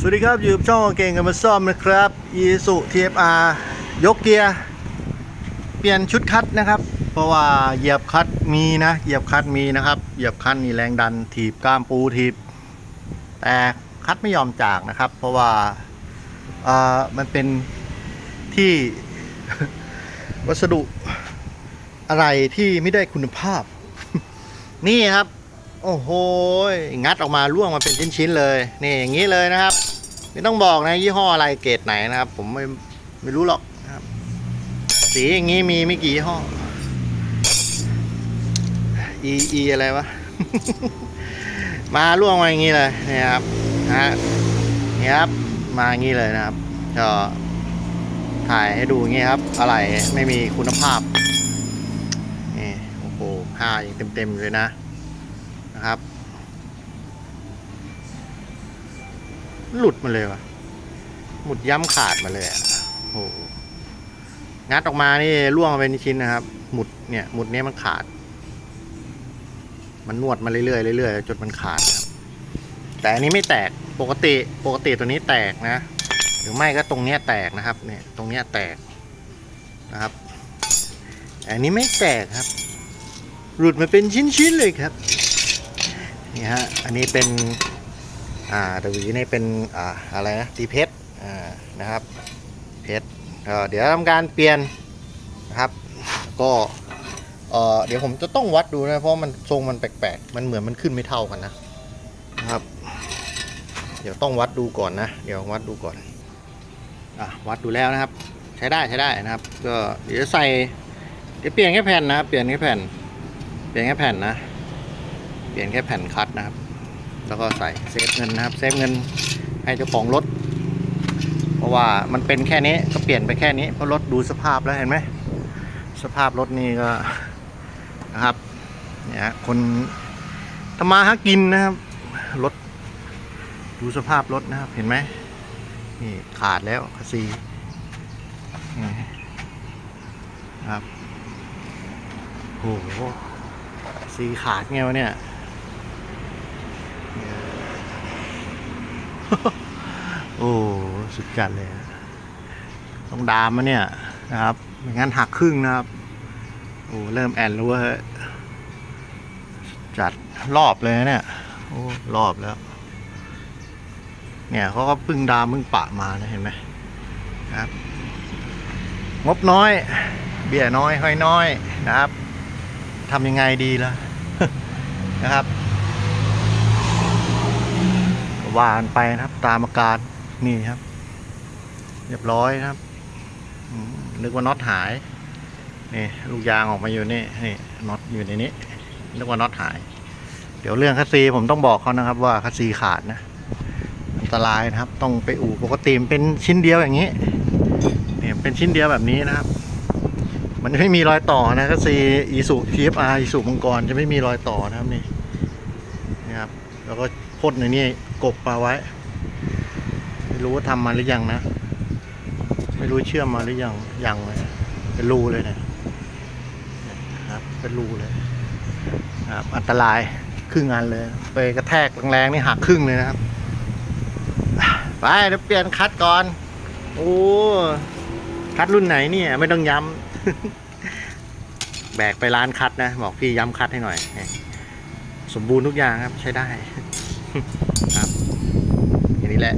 สวัสดีครับ อยู่กับช่องเก่งกันมาซ่อมนะครับอีสุ TFR ยกเกียร์เปลี่ยนชุดคัดนะครับ เพราะว่าเหยียบคัดมีนะเหยียบคัดมีนะครับเหยียบคัดนี่แรงดันถีบก้ามปูถีบ แต่คัดไม่ยอมจากนะครับ เพราะว่าอ่ามันเป็นที่วัสดุอะไรที่ไม่ได้คุณภาพ นี่ครับ โอ้โหงัดออกมาล่วงมาเป็นชิ้นๆเลยนี่อย่างนี้เลยนะครับ ไม่ต้องบอกนะยี่ห้ออะไรเกรดไหนนะครับ ผมไม่ไม่รู้หรอกนะครับ สีอย่างนี้มีไม่กี่ยี่ห้อ e e อะไรวะ มาล่วงมาอย่างนี้เลยนี่ครับนะฮะนี่ครับมาอย่างนี้เลยนะครับก็ถ่ายให้ดูอย่างนี้ครับ อะไรไม่มีคุณภาพนี่โอ้โหผ้าอยังเต็มๆเลยนะ นะครับ หลุดมาเลยวะหมุดย้ำขาดมาเลยอะโอ้โหงัดออกมานี่ร่วงมาเป็นชิ้นนะครับ หมุดเนี่ยหมุดเนี้ยมันขาด มันนวดมาเรื่อยๆเรื่อยๆจนมันขาดครับ แต่อันนี้ไม่แตกปกติปกติตัวนี้แตกนะ หรือไม่ก็ตรงเนี้ยแตกนะครับ เนี่ย ตรงเนี้ยแตกนะครับ อันนี้ไม่แตกครับ หลุดมาเป็นชิ้นๆเลยครับ นี่ฮะ อันนี้เป็น อ่าตะหวีนี่เป็น อ่า อะไรนะ ตีเพชร อ่า นะครับ เพชรเดี๋ยวทำการเปลี่ยนนะครับ ก็เออเดี๋ยวผมจะต้องวัดดูนะเพราะมันทรงมันแปลกๆ มันเหมือนมันขึ้นไม่เท่ากันนะนะครับ เดี๋ยวต้องวัดดูก่อนนะ เดี๋ยววัดดูก่อนอะวัดดูแล้วนะครับ ใช้ได้ใช้ได้นะครับ ก็เดี๋ยวใส่เดี๋ยวเปลี่ยนแค่แผ่นนะเปลี่ยนแค่แผ่น เปลี่ยนแค่แผ่นนะ ลี่ยนแค่แผ่นคัดนะครับ แล้วก็ใส่เซฟเงินนะครับ เซฟเงินให้เจ้าของรถ เพราะว่ามันเป็นแค่นี้ก็เปลี่ยนไปแค่นี้เพราะรถดูสภาพแล้วเห็นไหมสภาพรถนี่ก็นะครับเนี่ยคนทำมาหากินนะครับรถดูสภาพรถนะครับเห็นไหมนี่ขาดแล้วคัสซีนี่นะครับโอ้โหสีขาดไงวะเนี่ย โอ้สุดจัดเลยต้องดามมาเนี่ยนะครับไม่งั้นหักครึ่งนะครับ โอ้เริ่มแอนแล้วเว้ยจัดรอบเลยเนี่ย โอ้รอบแล้ว เนี่ยเขาก็พึ่งดามพึ่งปะมานะเห็นไหมครับ งบน้อย เบี้ยน้อยห้อยน้อยนะครับทำยังไงดีล่ะนะครับ วานไปนะครับ ตามอาการนี่ครับ เรียบร้อยนะครับนึกว่าน็อตหายนี่ลูกยางออกมาอยู่นี่นี่น็อตอยู่ในนี้นึกว่าน็อตหาย เดี๋ยวเรื่องคัสซีผมต้องบอกเขานะครับ ว่าคัสซีขาดนะอันตรายนะครับ ต้องไปอู่ปกติมเป็นชิ้นเดียวอย่างนี้เนี่ยเป็นชิ้นเดียวแบบนี้นะครับ มันไม่มีรอยต่อนะก็ซีอีสุทีฟอาร์อีสุมังกรจะไม่มีรอยต่อนะครับนี่นะครับ แล้วก็ พ่นในนี่กบมาไว้ ไม่รู้ว่าทำมาหรือยังนะ ไม่รู้เชื่อมมาหรือยังยังเลยเป็นรูเลยเนะนะครับเป็นรูเลยครับอันตรายครึ่งอันเลย ไปกระแทกแรงๆนี่หักครึ่งเลยนะครับ ไปเดี๋ยวเปลี่ยนคัดก่อน โอ้คัดรุ่นไหนเนี่ย ไม่ต้องย้ำ แบกไปร้านคัดนะ บอกพี่ย้ำคัดให้หน่อย สมบูรณ์ทุกอย่างครับใช้ได้ ครับอย่างนี้แหละ